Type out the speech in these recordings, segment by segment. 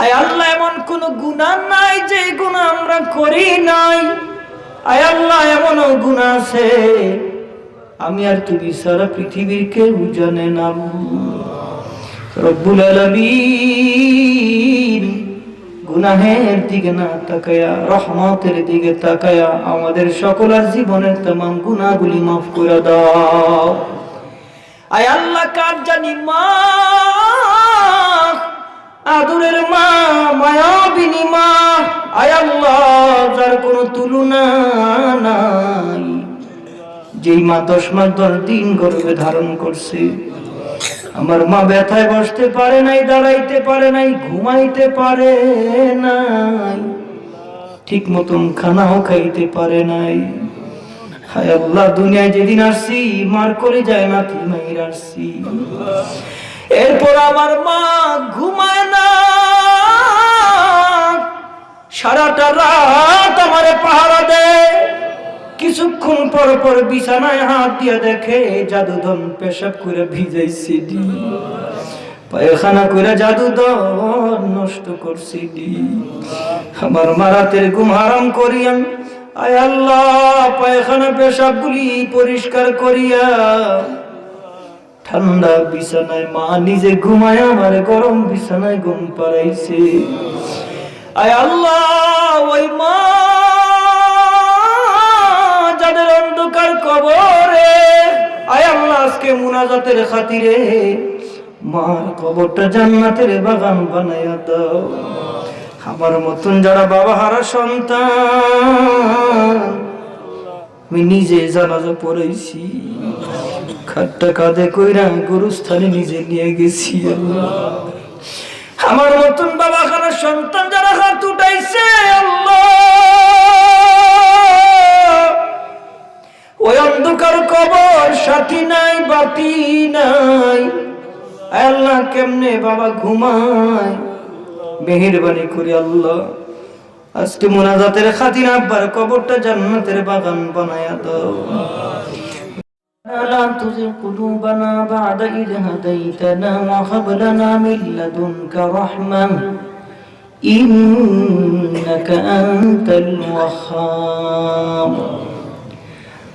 আয় আল্লাহ, এমন কোন গুনাহ নাই যে গুনাহ আমরা করি নাই। আয় আল্লাহ এমন গুনাহ আছে। আমি আর তুমি সারা পৃথিবীর কেউ জানে না। রব্বুল আলামিন গুনাহের দিকে না তাকায়া, রহমতের দিকে তাকায়া আমাদের সকলের জীবনের তাম গুনাহগুলি মাফ করে দাও। আয় আল্লাহ, কার জানি মা আদরের মা মায়াবিনী মা আয় আল্লাহ, যার কোনো তুলনা নাই। যেই মা দশ মাস দশ দিন গর্ভে ধারণ করছে, আমার মা ব্যথায় বসতে পারে নাই, দাঁড়াইতে পারে নাই, ঘুমাইতে পারে নাই, ঠিক মতন খানাও খাইতে পারে নাই। হায় আল্লাহ, দুনিয়ায় যেদিন আসছি, মার করে যায় না মাইর আসছি। এরপর আমার মা ঘুমায় সারাটা রাত আমারে পাহারা দেয়। কিছুক্ষণ পর পর বিছানায় হাত দিয়ে দেখে জাদুধন পেশাব করে ভিজাইছি পায়খানা করে জাদুধন নষ্ট করছি আমার মারাতের ঘুম হারাম করিয়ান আয় আল্লাহ, পায়খানা পেশাব গুলি পরিষ্কার করিয়া। ঠান্ডা বিছানায় মা নিজে ঘুমায়, আমার গরম বিছানায় ঘুম পাড়াইছে। আয় আল্লাহ, ওই মা যাদের অন্ধকার কবরে। আয় আল্লাহ, আজকে মুনাজাতের খাতিরে মার কবরটা জান্নাতের বাগান বানাইয়া দাও। আমার মতন যারা বাবা হারা সন্তান, আমি নিজে জানাজা পড়েছি খাট্টা কাঁধে কইরা গরুস্থানে নিজে নিয়ে গেছি। আল্লাহ আমার মতন বাবা খানার সন্তান যারা হাত উঠাইছে ওই অন্ধকার কবর সাথী নাই, বাতি নাই। আল্লাহ, কেমনে বাবা ঘুমায়? মেহেরবানি করে আল্লাহ। আজকে মোনাজাতের খাতির আব্বার কবরটা জান্নাতের বাগান বানায়া দাও। لا تزغ قلوبنا بعد إذ هديتنا وهب لنا من لدنك رحمة. إنك أنت الوهاب.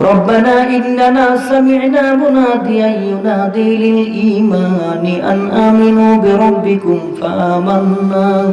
ربنا إننا سمعنا مناديا ينادي للإيمان أن آمنوا بربكم فآمنا.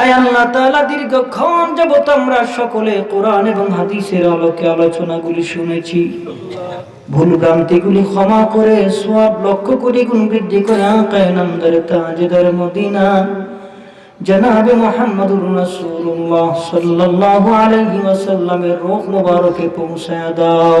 আয় আল্লাহ তাআলা, দীর্ঘক্ষণ যাবত আমরা সকলে কোরআন এবং হাদিসের আলোকে আলোচনাগুলি শুনেছি। ভুল ভ্রান্তিগুলি ক্ষমা করে, সওয়াব লক্ষ কোটি গুণ বৃদ্ধি করে আকায় নামদার তাজদার মদিনা। জনাবে মুহাম্মদুর রাসূলুল্লাহ সাল্লাল্লাহু আলাইহি ওয়াসাল্লামের রূহ মুবারকে পৌঁছায় দাও।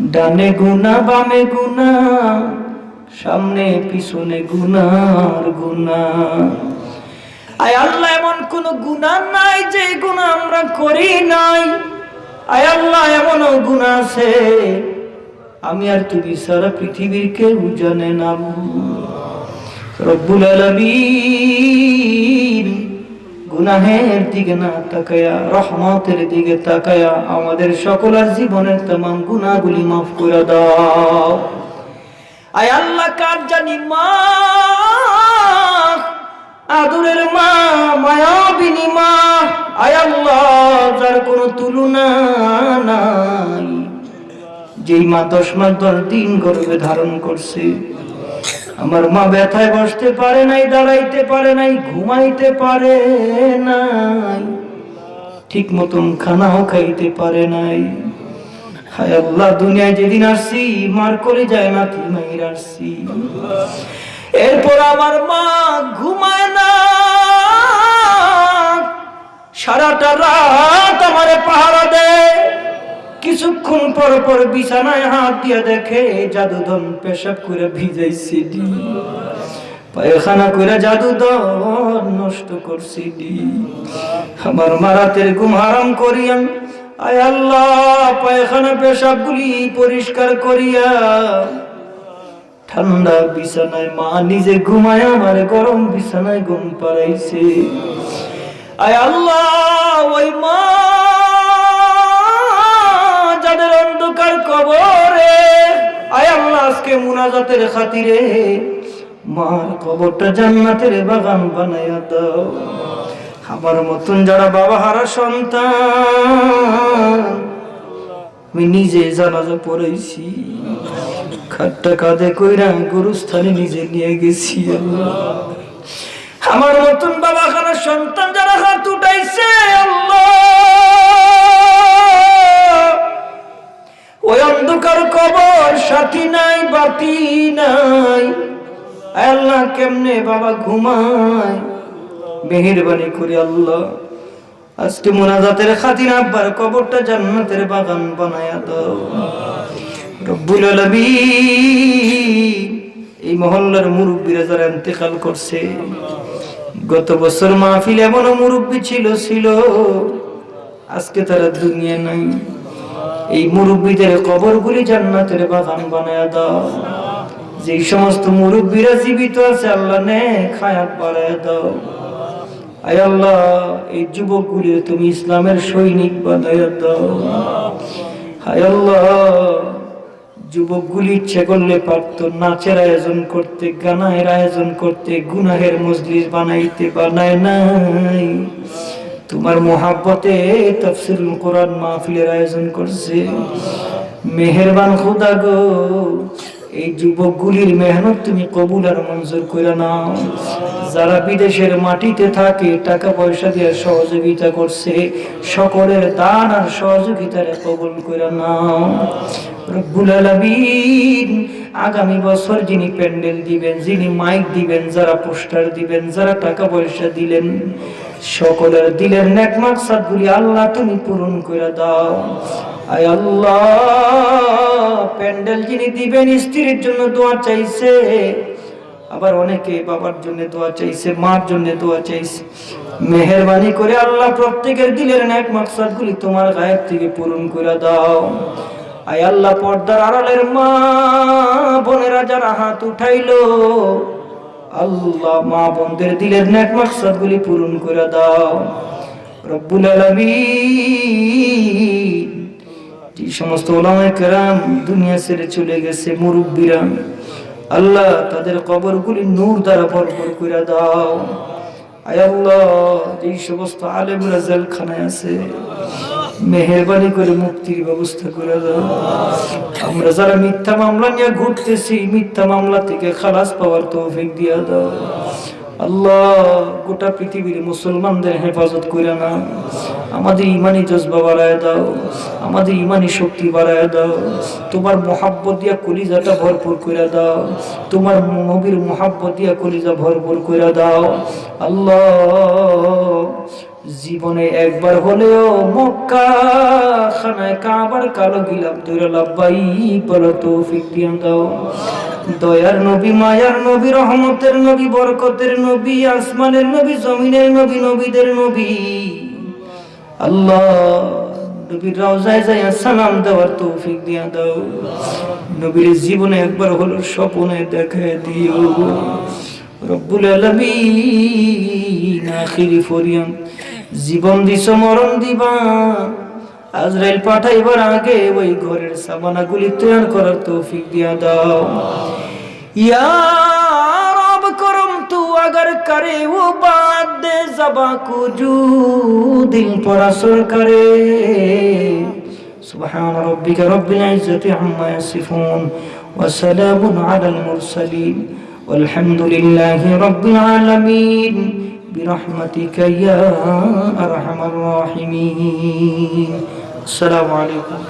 ডানে গুনা, বামে গুনা, সামনে, পিছনে গুনার গুনা। আয় আল্লাহ, এমন কোন গুনাহ নাই যে গুনাহ আমরা করি নাই। আয় আল্লাহ এমন গুনাহ আছে। আমি আর তুমি সারা পৃথিবীর কেউ জানে না। রব্বুল আলামিন। গুনাহের দিকে না তাকায়া, রহমতের দিকে তাকায়া আমাদের সকলের জীবনের তাম গুনাহগুলি মাফ করে দাও। আয় আল্লাহ, কার জানি মা? আদরের মা মায়াবিনী মা। আয় আল্লাহ, যার কোনো তুলনা নাই। যেই মা দশ মাস দশ দিন গর্ভে ধারণ করছে আমার মা ব্যথায় বসতে পারে নাই, দাঁড়াইতে পারে নাই, ঘুমাইতে পারে নাই, ঠিক মতন খানাও খাইতে পারে নাই। হায় আল্লাহ, দুনিয়ায় যেদিন আসছি, মার করে যায় না তুই মাইর আসছি। এরপর আমার মা ঘুমায় না। সারাটা রাত আমারে পাহারা দেয়। কিছুক্ষণ পর পর বিছানায় হাত দিয়ে দেখে জাদুধন পেশাব করে ভিজাইছি পায়খানা করে জাদুধন নষ্ট করছি আমার মারাতের ঘুম হারাম করিয়ান আয় আল্লাহ, পায়খানা পেশাব গুলি পরিষ্কার করিয়া। ঠান্ডা বিছানায় মা নিজে ঘুমায়, আমার গরম বিছানায় ঘুম পাড়াইছে। আয় আল্লাহ, ওই মা আজকে মুনাজাতের খাতিরে মার কবরটা জান্নাতের বাগান বানাইয়া দাও। আমার মতন যারা বাবা হারা সন্তান, আমি নিজে জানাজা পড়েছি খাটটা কাঁধে কইরা গরুস্থানে নিজে নিয়ে গেছি। আমার মতন বাবা খানা সন্তান যারা হাত উঠাইছে, আল্লাহ! ওই অন্ধকার কবর সাথী নাই, বাতি নাই। আল্লাহ কেমনে বাবা ঘুমায়? মেহেরবানি করে আল্লাহ। আজকে মোনাজাতের খাতির আব্বার কবরটা জান্নাতের বাগান বানায়া দাও। রব্বুল আলামিন এই মহল্লার মুরব্বীরা যারা ইন্তেকাল করছে, গত বছর মাহফিল এমনও মুরব্বী ছিল ছিল। আজকে তারা দুনিয়া নাই। এই মুরব্বীদের কবরগুলি জান্নাতের বাগান বানায়া দাও। যে সমস্ত মুরব্বীরা জীবিত আছে, আল্লাহ নে খায়াত বাড়ায় দাও। আয় আল্লাহ, এই যুবকগুলি তুমি ইসলামের সৈনিক বানায়া দাও। হায় আল্লাহ, যুবকগুলি ইচ্ছে করলে পারত নাচের আয়োজন করতে, গানের আয়োজন করতে, গুনাহের মজলিস বানাইতে, বানায় নাই। তোমার মোহাব্বতে তফসিরুল কোরআন মাহফিলের আয়োজন করছে। মেহেরবান খোদা গো, এই যুবকগুলির মেহনত তুমি কবুল আর মঞ্জুর করে নাও। যারা বিদেশের মাটিতে থাকে, টাকা পয়সা দিয়ে সহযোগিতা করছে, সকলের দান আর সহযোগিতারে কবুল করে নাও। রব্বুল আলামিন, আগামী বছর যিনি প্যান্ডেল দিবেন, যিনি মাইক দিবেন, যারা পোস্টার দিবেন, যারা টাকা পয়সা দিলেন সকলের দিলের নেক মাকসাদ গুলি আল্লাহ তুমি পূরণ করে দাও। আয় আল্লাহ, প্যান্ডেল যিনি দিবেন স্ত্রীর জন্য দোয়া চাইছে, আবার অনেকে বাবার জন্য দোয়া চাইছে, মার জন্য দোয়া চাইছে। মেহরবানি করে আল্লাহ প্রত্যেকের দিলের নেক মাকসাদ গুলি তোমার গায়ের থেকে পূরণ করে দাও। আয় আল্লাহ, পর্দার আড়ালের মা বোনেরা যারা হাত উঠাইলো আল্লাহ মা বন্ধের দিলের নেক মাকসাদ গুলি পূরণ করে দাও। রব্বুল আলামিন। যে সমস্ত ওলামায়ে কেরাম দুনিয়া ছেড়ে চলে গেছে, মুরব্বীরা, আল্লাহ তাদের কবরগুলি নূর দ্বারা ভরপুর করে দাও। আয় আল্লাহ যে সমস্ত আলেমরা জেলখানায় আছে মেহরবানি করে মুক্তির ব্যবস্থা করে দাও। আমরা যারা মিথ্যা মামলা নিয়ে ঘুরতেছি, মিথ্যা মামলা থেকে খালাস পাওয়ার তৌফিক দিয়া দাও। আল্লাহ, গোটা পৃথিবীর মুসলমানদের হেফাজত করে না। আমাদের ইমানি জজবা বাড়ায় দাও। আমাদের ইমানি শক্তি বাড়ায় দাও। তোমার মহাব্বত দিয়া কলিজাটা ভরপুর করে দাও। তোমার নবীর মহাব্বত দিয়া কলিজা ভরপুর করে দাও। আল্লাহ জীবনে একবার হলেও মক্কা, খানায় কাবার কালো গিলাপ ধরে লাভবাই, বলো তৌফিক দিয়ে দাও। দয়ার নবী, মায়ার নবী, রহমতের নবী, বরকতের নবী, আসমানের নবী, জমিনের নবী, নবীদের নবী। আল্লাহ, নবীর রওজায় যায় সালাম দেওয়ার তৌফিক দিয়া দাও। নবীর জীবনে একবার হলো স্বপ্নে দেখা দিও। রব্বুল আলামিন, আখিরি ফরিয়াম জীবন দিছ মরণ দিবা। আজরাইল পাঠাইবার আগে ওই ঘরের সাবানাগুলি তৈয়ার করার তৌফিক দিয়া দাও। ইয়া রব করম তু আগর করে, ও বাদ দে জবা কুজু, দিল পরাসর করে سبحان ربك رب العزة عما يصفون وسلام على المرسلين والحمد لله رب العالمين برحمتك يا أرحم الراحمين. السلام عليكم.